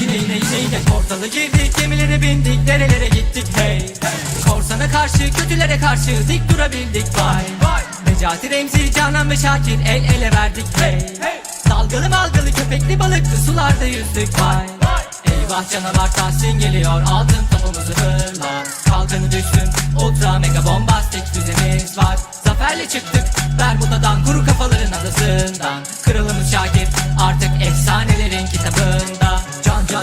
Yine yine yine yine portalı girdik Gemilere bindik derelere gittik hey. Korsana karşı kötülere karşı dik durabildik vay. Necati Remzi Canan ve Şakir el ele verdik hey. Dalgalı malgalı köpekli balıklı sularda yüzdük vay. Eyvah canavar Tahsin geliyor altın topumuzu fırla Kalkanı düşsün ultra mega bombastik düzenimiz var. Zaferle çıktık Bermuda'dan kuru kafaların adasından. Kralımız Şakir artık can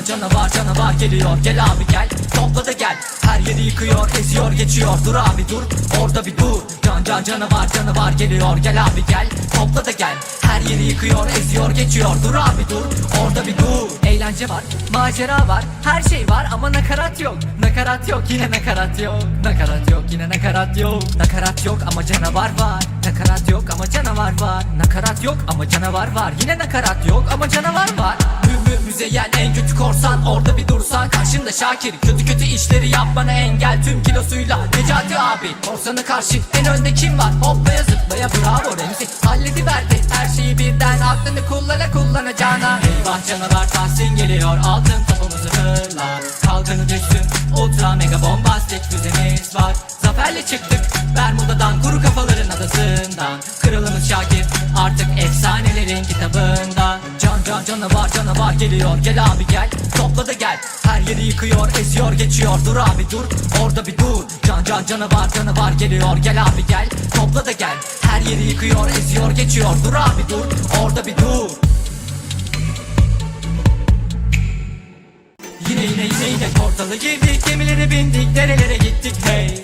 canavar canavar geliyor. Gel abi gel. Topla da gel. Her yeri yıkıyor eziyor geçiyor. Dur abi dur. Orada bir dur. Can can canavar canavar geliyor. Gel abi gel. Topla da gel. Her yeri yıkıyor eziyor geçiyor. Dur abi dur. Orada bir dur. Eğlence var macera var Her şey var ama nakarat yok. Nakarat yok yine nakarat yok. Nakarat yok yine nakarat yok. Nakarat yok ama canavar var. Nakarat yok ama canavar var. Nakarat yok ama canavar var. Yine nakarat yok ama canavar var Mü mü müzeyyen en kötü korsan. Orada bir dursan karşında Şakir. Kötü kötü işleri yapmana engel. Tüm kilosuyla Necati abi. Korsana karşı en önde kim var? Hoplaya zıplaya bravo Remzi. Hallediverdi her şeyi birden. Aklını kullana kullanacağına Eyvah canavar Tahsin geliyor. Altın topumuzu fırla. Kalkanı düşsün. Ultra mega bombastik düzenimiz var. Zaferle çıktık. Bermuda'dan kuru kafaların adasından. Kralımız Şakir. Artık efsanelerin kitabında canavar canavar geliyor. Gel abi gel topla da gel. Her yeri yıkıyor eziyor geçiyor. Dur abi dur orada bir dur. Can can canavar canavar geliyor. Gel abi gel topla da gel. Her yeri yıkıyor eziyor geçiyor. Dur abi dur orada bir dur. Yine yine yine yine portalı girdik. Gemilere bindik derelere gittik. Hey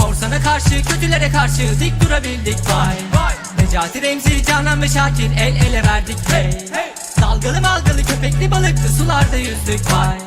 Korsana karşı kötülere karşı dik durabildik. Vay Necati Remzi Canan ve Şakir el ele verdik. Hey Dalgalı malgalı köpekli balıklı sularda yüzdük vay.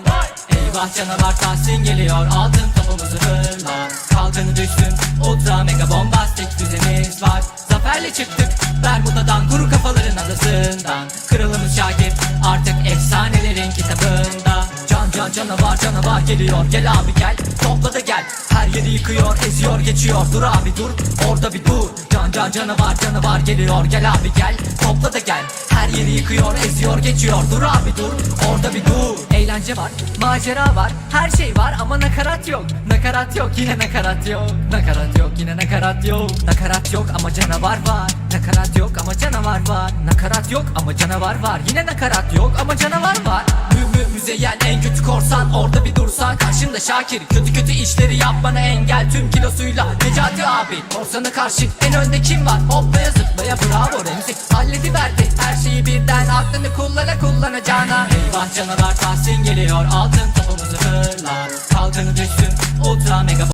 Eyvah canavar Tahsin geliyor altın topumuzu fırla Kalkanı düşsün ultra mega bombastik düzenimiz var. Zaferle çıktık Bermuda'dan kuru kafaların adasından. Kralımız Şakir artık efsanelerin kitabında. Can can canavar canavar geliyor Gel abi gel. Topla da gel Her yeri yıkıyor eziyor geçiyor. Dur abi dur orada bir dur. Can can canavar canavar geliyor Gel abi gel topla da gel. Her yeri yıkıyor eziyor geçiyor. Dur abi dur orada bir dur. Eğlence var macera var Her şey var ama nakarat yok. Nakarat yok yine nakarat yok. Nakarat yok yine nakarat yok. Nakarat yok ama canavar var. Nakarat yok ama canavar var. Nakarat yok ama canavar var. Yine nakarat yok ama canavar var. Mü mü müzeyyen en kötü korsan. Orada bir dursan karşında Şakir. Kötü kötü işleri yapmana engel. Tüm kilosuyla Necati abi. Korsana karşı en önde kim var? Hoplaya zıplaya bravo Remzi. Hallediverdi her şeyi birden. Aklını kullana kullanacağına Eyvah canavar Tahsin geliyor. Altın topumuzu fırla Kalkanı düşsün. Ultra mega